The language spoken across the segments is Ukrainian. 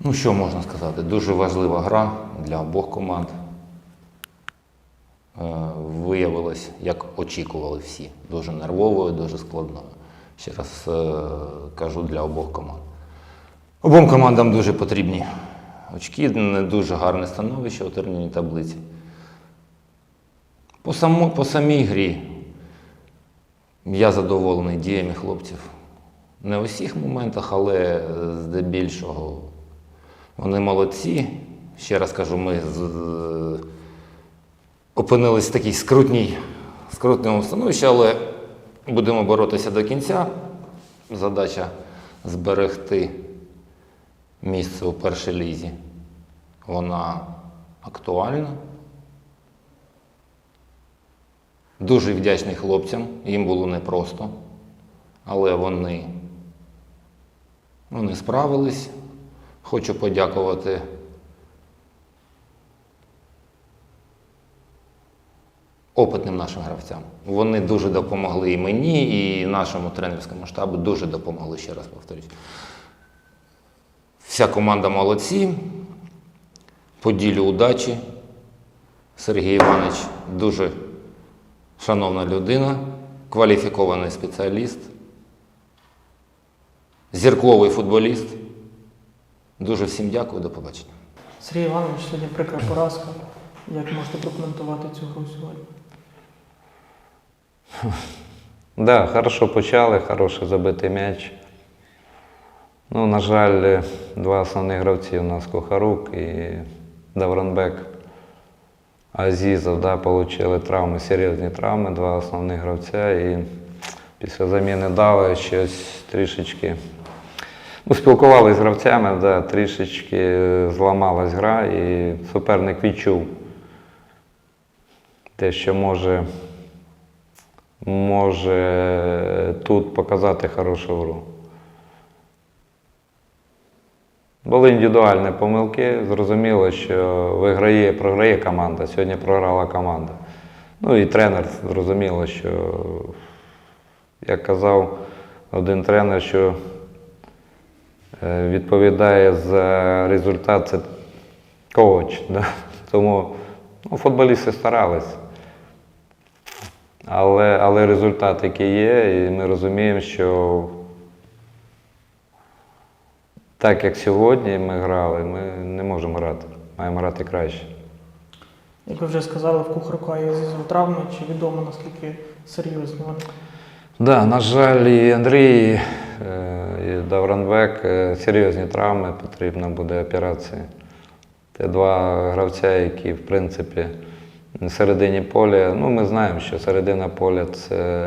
Ну, що можна сказати? Дуже важлива гра для обох команд. Е, Виявилось, як очікували всі, дуже нервовою, дуже складною. Ще раз е, кажу для обох команд. Обом командам дуже потрібні очки, не дуже гарне становище у турнірній таблиці. По, само, по самій грі я задоволений діями хлопців. Не у всіх моментах, але здебільшого вони молодці. Ще раз кажу, ми опинились в такій скрутній, скрутному становищі, але будемо боротися до кінця. Задача зберегти місце у першій лізі. Вона актуальна. Дуже вдячний хлопцям, їм було непросто, але вони, вони справились. Хочу подякувати опитним нашим гравцям. Вони дуже допомогли і мені, і нашому тренерському штабу дуже допомогли, ще раз повторюсь. Вся команда молодці. Поділю удачі. Сергій Іванович дуже шановна людина, кваліфікований спеціаліст, зірковий футболіст. Дуже всім дякую, до побачення. Сергій Іванович, сьогодні прикра поразка. Як можете прокоментувати цю гру сьогодні? Да, хорошо почали, хороший забитий м'яч. Ну, на жаль, два основних гравці у нас Кухарук і Давронбек. Азізов, да, отримали травми, серйозні травми, два основних гравця. І після заміни дали щось трішечки. Ну, спілкувалися з гравцями, да, трішечки зламалась гра, і суперник відчув те, що може може тут показати хорошу гру. Були індивідуальні помилки. Зрозуміло, що виграє, програє команда. Сьогодні програла команда. Ну і тренер зрозуміло, що, як казав один тренер, що відповідає за результат це коуч. Да? Тому ну, футболісти старались. Але, але результат який є, і ми розуміємо, що так як сьогодні ми грали, ми не можемо грати. Маємо грати краще. Як ви вже сказали, в Кухарка є зізу травми, чи відомо наскільки серйозні вони? Да, на жаль, і Андрій, е, і Давранбек е, серйозні травми, потрібна буде операція. Це два гравця, які, в принципі, на середині поля. Ну, ми знаємо, що середина поля це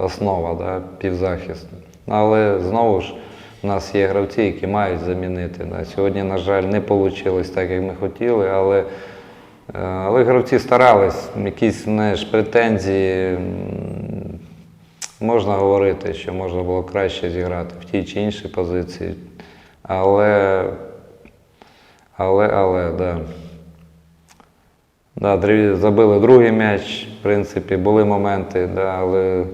основа, да, півзахист. Але знову ж у нас є гравці, які мають замінити. Да. Сьогодні, на жаль, не вийшло так, як ми хотіли, але, е, але гравці старались, якісь знаєш, претензії. Можна говорити, що можна було краще зіграти в тій чи іншій позиції. Але, але, але, да. Да, забили другий м'яч, в принципі, були моменти, да, але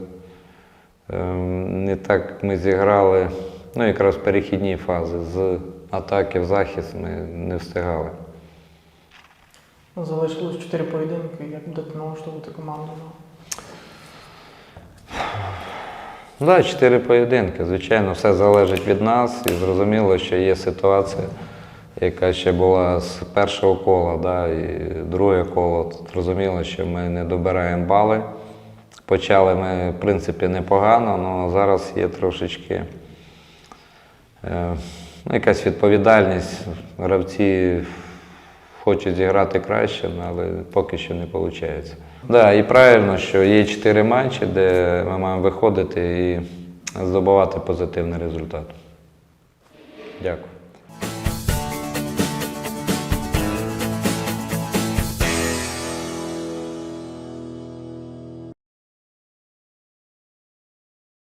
ем, не так ми зіграли. Ну, якраз перехідні фази. З атаки в захист ми не встигали. Залишилось чотири поєдинки. Як будете налаштовувати команду? На Ну, да, чотири поєдинки. Звичайно, все залежить від нас, і зрозуміло, що є ситуація, яка ще була з першого кола, да, і друге коло. Зрозуміло, що ми не добираємо бали. Почали ми, в принципі, непогано, але зараз є трошечки е, ну, якась відповідальність. Гравці хочуть зіграти краще, але поки що не виходить. Да, і правильно, що є чотири матчі, де ми маємо виходити і здобувати позитивний результат. Дякую.